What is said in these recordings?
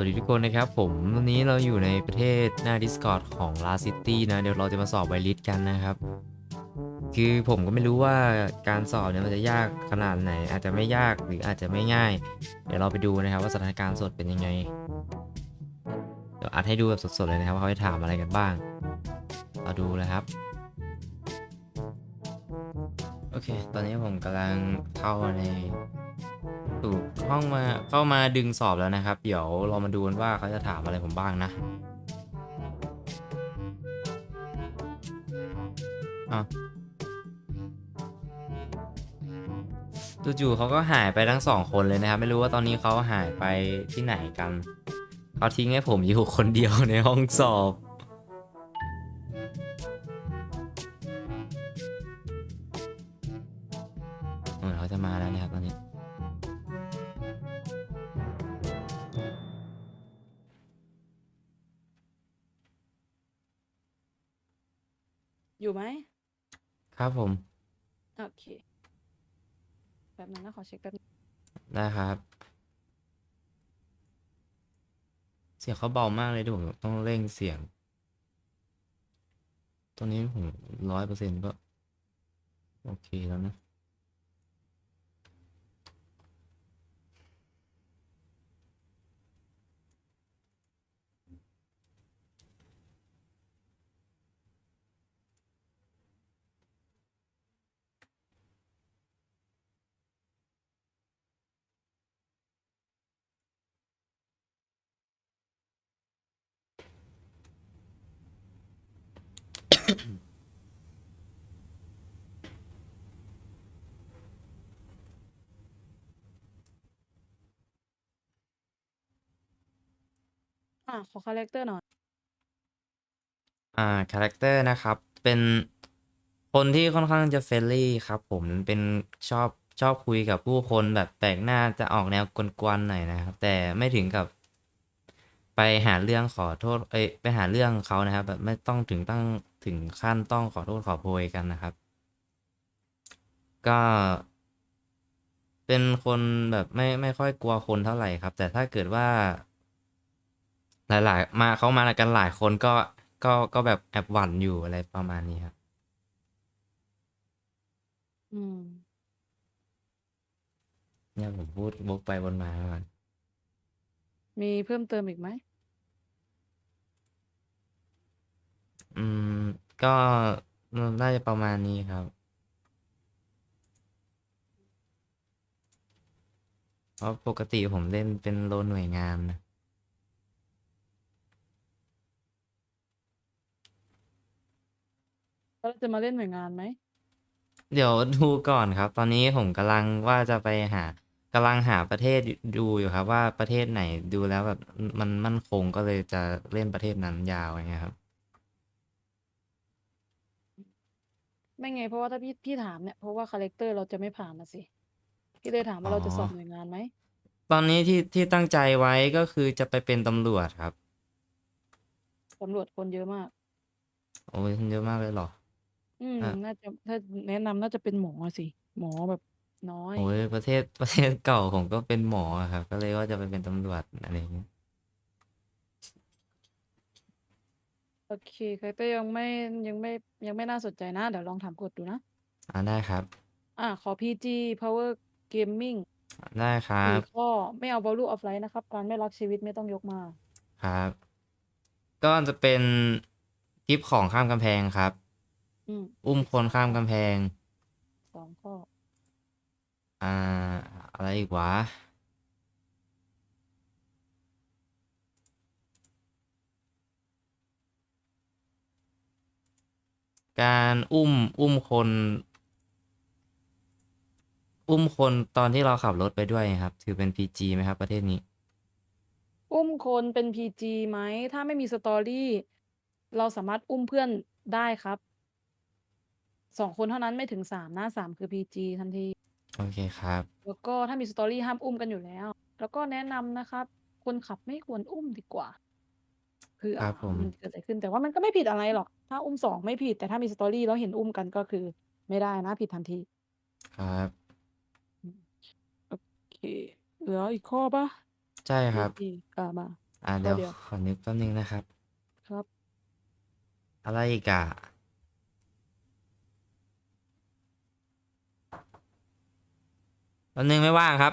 วัสดีทุกคนนะครับ ผมวันนี้เราอยู่ในประเทศหน้า Discord ของ Last City นะ เดี๋ยวเราจะมาสอบไวลิสกันนะครับ คือผมก็ไม่รู้ว่าการสอบเนี่ยมันจะยากขนาดไหน อาจจะไม่ยากหรืออาจจะไม่ง่าย เดี๋ยวเราไปดูนะครับว่าสถานการณ์สดเป็นยังไง เดี๋ยวอัดให้ดูแบบสดๆเลยนะครับว่าเขาจะถามอะไรกันบ้าง เราดูนะครับ โอเค ตอนนี้ผมกำลังเข้าใน สู่ห้องมาเข้ามาดึงสอบแล้วนะครับ เดี๋ยวเรามาดูกันว่าเขาจะถามอะไรผมบ้างนะอะจู่ๆเขาก็หายไปทั้งสองคนเลยนะครับ ไม่รู้ว่าตอนนี้เขาหายไปที่ไหนกัน เขาทิ้งให้ผมอยู่คนเดียวในห้องสอบ อยู่ไหมครับผม โอเคแบบนั้นนะขอเช็คแป๊บนึงได้ครับ เสียงเขาเบามากเลยด้วยผมต้องเร่งเสียงตัวนี้ผมร้อยเปอร์เซ็นต์ก็ โอเคแล้วนะ อะขอคาแรคเตอร์หน่อย อ่าคาแรคเตอร์นะครับ เป็นคนที่ค่อนข้างจะเฟรนลี่ครับผมเป็นชอบชอบคุยกับผู้คนแบบแปลกหน้าจะออกแนวกวนๆหน่อยนะครับ แต่ไม่ถึงกับ ไปหาเรื่องขอโทษ เอ้ยไปหาเรื่องเขานะครับ แบบไม่ต้องถึงตั้งถึงขั้นต้องขอโทษขอโพยกันนะครับ ก็ เป็นคนแบบไม่ไม่ค่อยกลัวคนเท่าไหร่ครับ แต่ถ้าเกิดว่า หลาย ๆ มาเขามากันหลายคนก็ก็ก็แบบแอบหวั่นอยู่อะไรประมาณนี้ครับ อืม เนี่ยผมพูดวกไปวนมาก่อนมีเพิ่มเติมอีกไหม อืม ก็น่าจะประมาณนี้ครับ เพราะปกติผมเล่นเป็นโลหน่วยงานนะแล้วจะมาเล่นหน่วยงานไหม เดี๋ยวดูก่อนครับ ตอนนี้ผมกำลังว่าจะไปหากำลังหาประเทศดูอยู่ครับ ว่าประเทศไหนดูแล้วแบบมันมั่นคงก็เลยจะเล่นประเทศนั้นยาวอย่างเงี้ยครับ ไม่ไง เพราะว่าถ้าพี่พี่ถามเนี่ยเพราะว่าคาแรคเตอร์เราจะไม่ผ่านนะสิ พี่เลยถามว่าเราจะสอบอ๋อหน่วยงานไหมตอนนี้ที่ที่ตั้งใจไว้ก็คือจะไปเป็นตำรวจครับตำรวจคนเยอะมาก โอ้ยเยอะมากเลยเหรอ อืมอะ น่าจะถ้าแนะนำน่าจะเป็นหมอสิ หมอแบบน้อย โอ้ยประเทศประเทศเก่าผมก็เป็นหมออะครับ ก็เลยว่าจะไปเป็นตำรวจอะไรอย่างเงี้ย โอเค คาแรคเตอร์ยังไม่ยังไม่ยังไม่น่าสนใจนะ เดี๋ยวลองถามกดดูนะ อ่าได้ครับ อะขอ PG Power Gaming ได้ครัสี่บ ข้อไม่เอา Value of Life นะครับ การไม่รักชีวิตไม่ต้องยกมา ครับ ก็จะเป็นกิฟของข้ามกำแพงครับ อืมอุ้มคนข้ามกำแพง สองข้อ อ่า อะไรอีกวะ การอุ้มอุ้มคน อุ้มคนตอนที่เราขับรถไปด้วยครับ ถือเป็น PG ไหมครับ ประเทศนี้ อุ้มคนเป็น PG ไหม ถ้าไม่มีสตอรี่ เราสามารถอุ้มเพื่อนได้ครับ สองคนเท่านั้นไม่ถึงสามนะสามคือ PG ทันที โอเคครับ แล้วก็ถ้ามีสตอรี่ห้ามอุ้มกันอยู่แล้ว แล้วก็แนะนำนะครับ คนขับไม่ควรอุ้มดีกว่า เผื่อครับผม มันเกิดอะไรขึ้น แต่ว่ามันก็ไม่ผิดอะไรหรอก ถ้าอุ้มสองไม่ผิด แต่ถ้ามีสตอรี่แล้วเห็นอุ้มกัน ก็คือไม่ได้นะ ผิดทันที ครับโอเค เหลืออีกข้อปะใช่ครับ PG อ่า มา อ่าข้เดี๋อยวเดียว ขอนึกแป๊บนึงนะครับ ครับ อะไรอีกอะ แป๊บนึงไม่ว่างครับ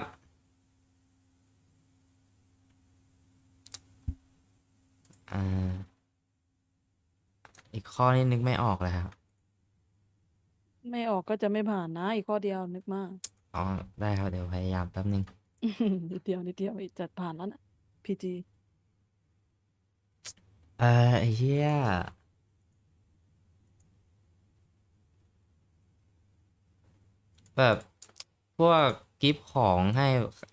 อ่า อีกข้อนี้นึกไม่ออกเลยครับ ไม่ออกก็จะไม่ผ่านนะ อีกข้อเดียวนึกมาก อ๋อ ได้ครับ เดี๋ยวพยายามแป๊บนึง นิดเดียวนิดเดียวอีกจะผ่านแล้วนะ PG เออไอ้เหี้ยแบบพวกกิฟต์ของให้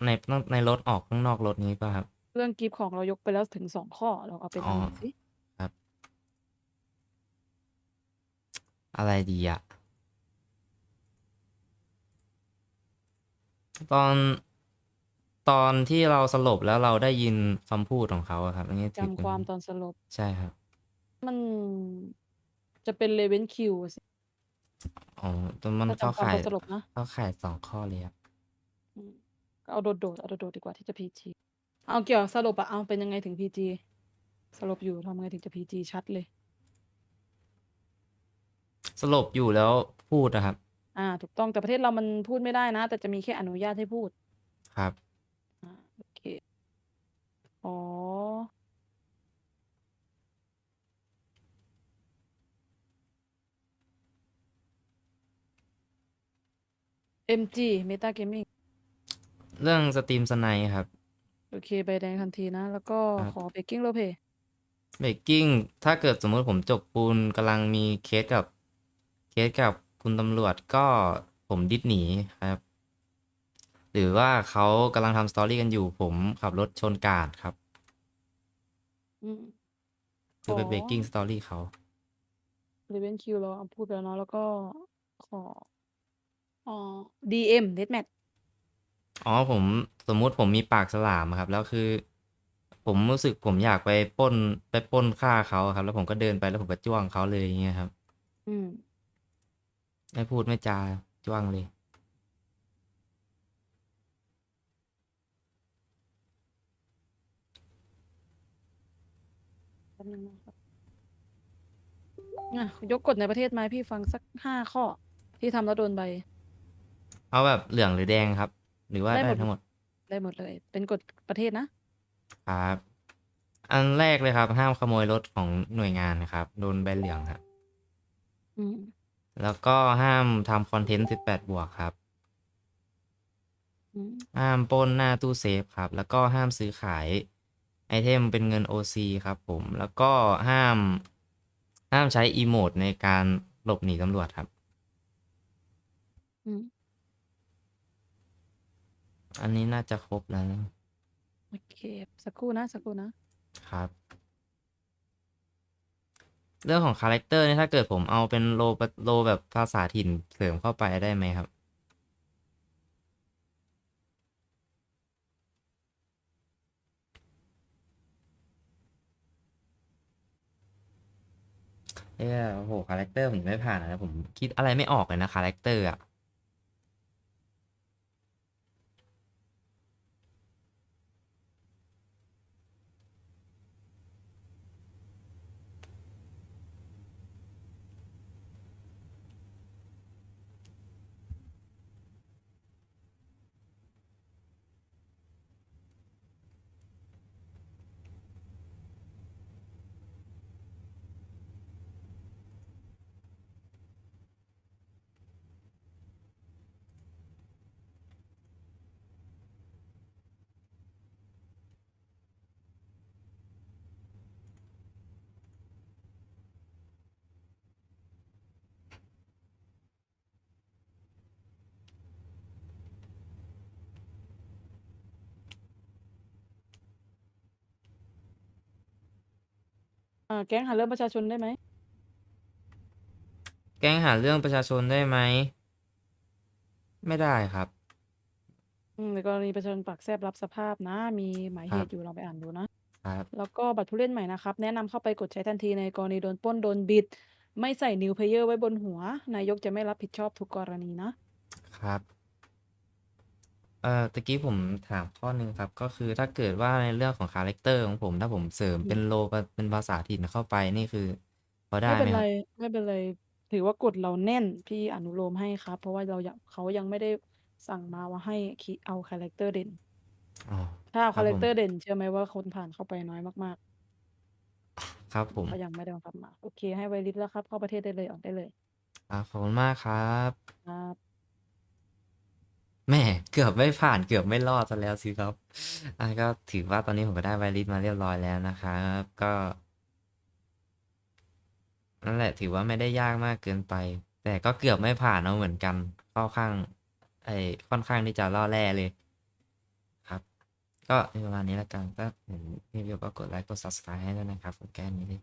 ในในรถออกข้างนอกรถนี้ป่ะครับ เรื่องกิฟต์ของเรายกไปแล้วถึงสองข้อเราเอาเป็นอ๋อัอนไหนสิครับอะไรดีอะตอนตอนที่เราสลบแล้วเราได้ยินคำพูดของเขาอะครับอันนี้ถือเป็จำนความตอนสลบใช่ครับมันจะเป็นเลเวนคิวสิอ๋อแตอนมันถ้าเข้าจำความข่ายตอนสลบนะเข้าข่ายสองข้อเลยครับ อืมก็เอาโดดโดดๆเอาโดดโดดๆดีกว่าที่จะ PG เอาเกี่ยวกับสลบอะเอาเป็นยังไงถึง PG สลบอยู่ทำไงถึงจะ PG ชัดเลย สลบอยู่แล้วพูดนะครับ อ่า ถูกต้องแต่ประเทศเรามันพูดไม่ได้นะ แต่จะมีแค่อนุญาตให้พูด ครับ อ่าโอเค อ๋อ MG Meta Gaming เรื่องสตรีมสไนครับ โอเคใบแดงทันทีนะ แล้วก็ครับ ขอเบกกิ้งโลเพเบรกกิ้งถ้าเกิดสมมุติผมจกปูนกำลังมีเคสกับ เคสกับคุณตำรวจก็ผมดิดหนีครับ หรือว่าเขากำลังทำสตอรี่กันอยู่ ผมขับรถชนกาดครับ อืมคือไปอ๋อเบรกกิ้งสตอรี่เขาเลเวนคิวเราเอาพูดไปแล้วเนาะแล้วก็ขออ๋อ DM Deathmatch อ๋ อผมสมมุติผมมีปากฉลามอะครับ แล้วคือ ผมรู้สึกผมอยากไปปล้นไปปล้นฆ่าเขาอะครับ แล้วผมก็เดินไปแล้วผมก็จ้วงเขาเลยอย่างเงี้ยครับ อืม ไม่พูดไม่จาจ้วงเลย แป๊บนึงนะครับอะยกกฎในประเทศมาให้พี่ฟังสักห้าข้อ ที่ทำแล้วโดนใบ เอาแบบเหลืองหรือแดงครับ หรือว่าได้ได้หมด ทั้งหมดได้หมดเลย เป็นกฎประเทศนะ ครับ อันแรกเลยครับ ห้ามขโมยรถของหน่วยงานนะครับ โดนใบเหลืองครับ อืม แล้วก็ห้ามทำคอนเทนต์18บวกครับ อืมห้ามปล้นหน้าตู้เซฟครับ แล้วก็ห้ามซื้อขายไอเทมเป็นเงิน OC ครับผม แล้วก็ห้ามห้ามใช้อีโมดในการหลบหนีตำรวจครับ อืม อันนี้น่าจะครบแล้วนะโอเค สักครู่นะ สักครู่นะ ครับ เรื่องของคาแรคเตอร์นี่ถ้าเกิดผมเอาเป็นโลปะโลแบบภาษาถิ่นเสริมเข้าไปได้ไหมครับ เอ้ยโอ้โหคาแรคเตอร์ผมไม่ผ่านนะผมคิดอะไรไม่ออกเลยนะคาแรคเตอร์อะ อ่าแก๊งหาเรื่องประชาชนได้ไหมแก๊งหาเรื่องประชาชนได้ไหม ไม่ได้ครับ อืมในกรณีประชาชนปากแซบรับสภาพนะ มีหมายคเหรับ ตุอยู่ลองไปอ่านดูนะ ครับ แล้วก็บัตรผู้เล่นใหม่นะครับ แนะนำเข้าไปกดใช้ทันทีในกรณีโดนปล้นโดนบิด ไม่ใส่นิวเพลเยอร์ไว้บนหัว นายกจะไม่รับผิดชอบทุกกรณีนะ ครับ เอ่อตะกี้ผมถามข้อหนึ่งครับ ก็คือถ้าเกิดว่าในเรื่องของคาแรกเตอร์ของผม ถ้าผมเสริมอืเป็นม โลปเป็นภาษาถิ่นเข้าไปนี่คือพอได้ไม่เป็ไหมนคไร รับ?ไม่เป็นไร ถือว่ากฎเราแน่น พี่อนุโลมให้ครับ เพราะว่าเรายังเขายังไม่ได้สั่งมาว่าให้คิเอาคาแรกเตอร์เด่น อ๋อถ้าเอาคคาแรผกเตอร์เด่น เชื่อไหมว่าคนผ่านเข้าไปน้อยมากๆครับผมเขายังไม่ได้บังคับมา โอเค ให้ whitelist แล้วครับ เข้าประเทศได้เลยออกได้เลยครับขอบคุณมากครับครับ แหมเกือบไม่ผ่านเกือบไม่รอดเสียแล้วสิครับอาก็ถือว่าตอนนี้ผมก็ได้ whitelist มาเรียบร้อยแล้วนะครับ ก็นั่นแหละถือว่าไม่ได้ยากมากเกินไป แต่ก็เกือบไม่ผ่านเอาเหมือนกันค่อนข้าง ไอ้ค่อนข้างที่จะล่อแร่เลย ครับ ก็มีประมาณนี้แล้วกันก็เห็นรีวิวก็กดไลก์กด Subscribe ให้ด้วยนะครับผมแค่นี้เลย